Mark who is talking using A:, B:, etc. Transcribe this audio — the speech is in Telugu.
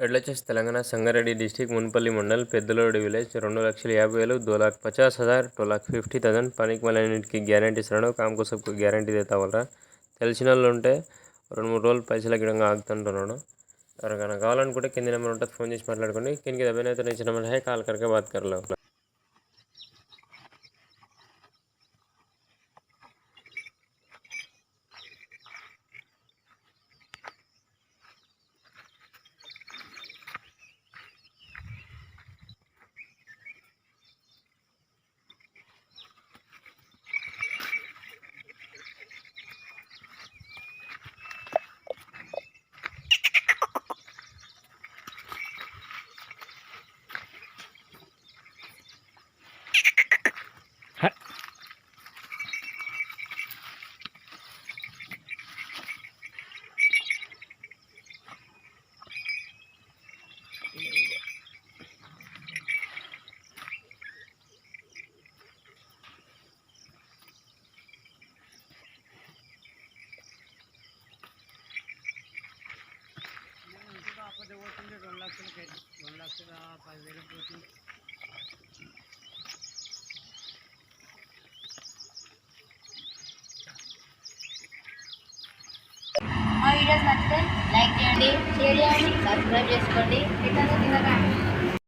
A: ఎడ్లొచ్చేసి తెలంగాణ సంగారెడ్డి డిస్టిక్ మున్పల్లి మండల్ పెద్దలోడి విలేజ్ రెండు లక్షల యాభై వేలు దో లాక్ పచాస్ హజార్ టూ లాక్ ఫిఫ్టీ థౌసండ్ పనికి మళ్ళీ గ్యారంటీ ఇస్తాను కామ్కో సబ్కు గ్యారంటీ తెతావాలరా తెలిసిన వాళ్ళు ఉంటే రెండు మూడు రోజులు పైసలు గిడంగా ఆగుతుంటున్నాను ఎవరికైనా కావాలనుకుంటే కింద నెంబర్ ఉంటుంది ఫోన్ చేసి మాట్లాడుకోండి. కిందకి దెబ్బనైతే ఇచ్చిన హై కాల్
B: కరకే బాత్ కర్లో లక్షలకి రెండు లక్షల పదివేలు పోతుంది
C: మా వీడియోస్ నచ్చితే లైక్ చేయండి షేర్ చేయండి సబ్స్క్రైబ్ చేసుకోండి. ఇట్లా తినకండి